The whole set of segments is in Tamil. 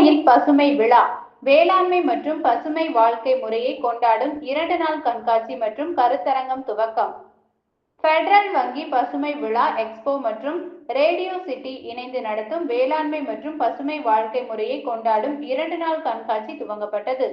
கோவையில் பசுமை விழா வேளாண்மை மற்றும் பசுமை வாழ்க்கை முறையை கொண்டாடும் இரண்டு நாள் கண்காட்சி மற்றும் கருத்தரங்கம் துவக்கம். பெடரல் வங்கி பசுமை விழா எக்ஸ்போ மற்றும் ரேடியோ சிட்டி இணைந்து நடத்தும் வேளாண்மை மற்றும் பசுமை வாழ்க்கை முறையை கொண்டாடும் இரண்டு நாள் கண்காட்சி துவங்கப்பட்டது.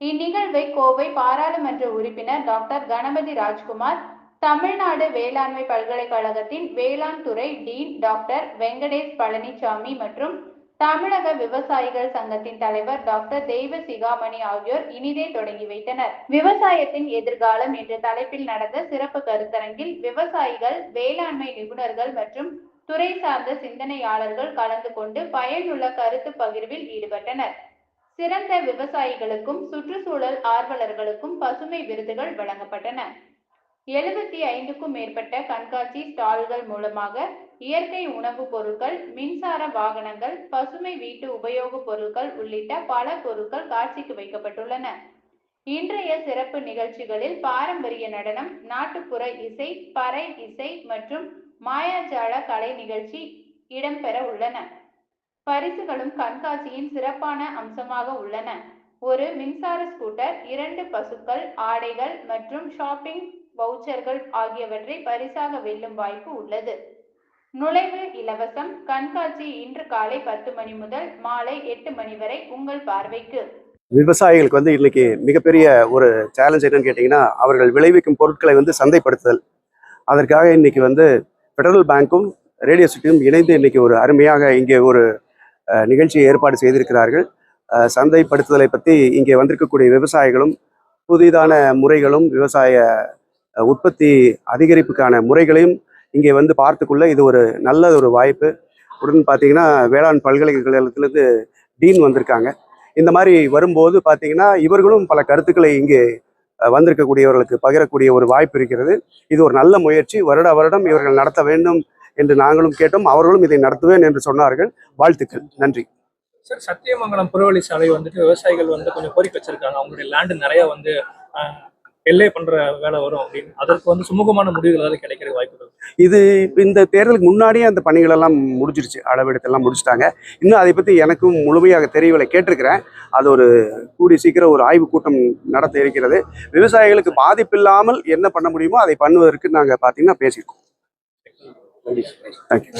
இந்நிகழ்வை கோவை பாராளுமன்ற உறுப்பினர் டாக்டர் கணபதி ராஜ்குமார் தமிழ்நாடு வேளாண்மை பல்கலைக்கழகத்தின் வேளாண் துறை டீன் டாக்டர் வெங்கடேஷ் பழனிசாமி மற்றும் தமிழக விவசாயிகள் சங்கத்தின் தலைவர் டாக்டர் தெய்வ சிகாமணி ஆகியோர் இனிதே தொடங்கி வைத்தனர். விவசாயத்தின் எதிர்காலம் என்ற தலைப்பில் நடந்த சிறப்பு கருத்தரங்கில் விவசாயிகள் வேளாண்மை நிபுணர்கள் மற்றும் துறை சார்ந்த சிந்தனையாளர்கள் கலந்து கொண்டு பயனுள்ள கருத்து பகிர்வில் ஈடுபட்டனர். சிறந்த விவசாயிகளுக்கும் சுற்றுச்சூழல் ஆர்வலர்களுக்கும் பசுமை விருதுகள் வழங்கப்பட்டன. எழுபத்தி ஐந்துக்கும் மேற்பட்ட கண்காட்சி ஸ்டால்கள் மூலமாக இயற்கை உணவுப் பொருட்கள் மின்சார வாகனங்கள் பசுமை வீட்டு உபயோகப் பொருட்கள் உள்ளிட்ட பல பொருட்கள் காட்சிக்கு வைக்கப்பட்டுள்ளன. இன்றைய சிறப்பு நிகழ்ச்சிகளில் பாரம்பரிய நடனம் நாட்டுப்புற இசை பறை இசை மற்றும் மாயாஜால கலை நிகழ்ச்சி இடம்பெற உள்ளன. பரிசுகளும் கண்காட்சியின் சிறப்பான அம்சமாக உள்ளன. ஒரு மின்சார ஸ்கூட்டர் இரண்டு பசுக்கள் ஆடைகள் மற்றும் ஷாப்பிங் வவுச்சர்கள் ஆகியவற்றை பரிசாக வெல்லும் வாய்ப்பு உள்ளது. நுழைவு இலவசம் கண்காட்சி இன்று காலை பத்து மணி முதல் மாலை எட்டு மணி வரை உங்கள் பார்வைக்கு. விவசாயிகளுக்கு வந்து இன்னைக்கு மிகப்பெரிய ஒரு சேலஞ்ச் என்னன்னு கேட்டிங்கன்னா அவர்கள் விளைவிக்கும் பொருட்களை வந்து சந்தைப்படுத்துதல். அதற்காக இன்னைக்கு வந்து ஃபெடரல் பேங்க்கும் ரேடியோ சிட்டியும் இணைந்து இன்னைக்கு ஒரு அருமையாக இங்கே ஒரு நிகழ்ச்சியை ஏற்பாடு செய்திருக்கிறார்கள். சந்தைப்படுத்துதலை பற்றி இங்கே வந்திருக்கக்கூடிய விவசாயிகளும் புதிதான முறைகளும் விவசாய உற்பத்தி அதிகரிப்புக்கான முறைகளையும் இங்கே வந்து பார்த்துக்குள்ள இது ஒரு நல்ல ஒரு வாய்ப்பு. உடன் பார்த்தீங்கன்னா வேளாண் பல்கலைக்கழகத்திலிருந்து டீன் வந்திருக்காங்க. இந்த மாதிரி வரும்போது பார்த்தீங்கன்னா இவர்களும் பல கருத்துக்களை இங்கே வந்திருக்கக்கூடியவர்களுக்கு பகிரக்கூடிய ஒரு வாய்ப்பு இருக்கிறது. இது ஒரு நல்ல முயற்சி. வருட வருடம் இவர்கள் நடத்த வேண்டும் என்று நாங்களும் கேட்டோம். அவர்களும் இதை நடத்துவேன் என்று சொன்னார்கள். வாழ்த்துக்கள். நன்றி. சார் சத்தியமங்கலம் புறவழி சாலை வந்துட்டு விவசாயிகள் வந்து கொஞ்சம் கோரிக்கை வச்சிருக்காங்க. அவங்களுடைய லேண்டு நிறைய வந்து எல்லை பண்ற வேலை வரும் அப்படின்னு. அதற்கு வந்து சுமூகமான முடிவுகள் ஏதாவது கிடைக்கிற வாய்ப்புகள் இது இப்ப இந்த தேர்தலுக்கு முன்னாடியே அந்த பணிகள் எல்லாம் முடிஞ்சிருச்சு. அளவெடுத்தெல்லாம் முடிச்சிட்டாங்க. இன்னும் அதை பற்றி எனக்கும் முழுமையாக தெரியவில்லை. கேட்டிருக்கிறேன். அது ஒரு கூடி சீக்கிரம் ஒரு ஆய்வு கூட்டம் நடத்த இருக்கிறது. விவசாயிகளுக்கு பாதிப்பில்லாமல் என்ன பண்ண முடியுமோ அதை பண்ணுவதற்கு நாங்கள் பார்த்தீங்கன்னா பேசியிருக்கோம். தேங்க்யூ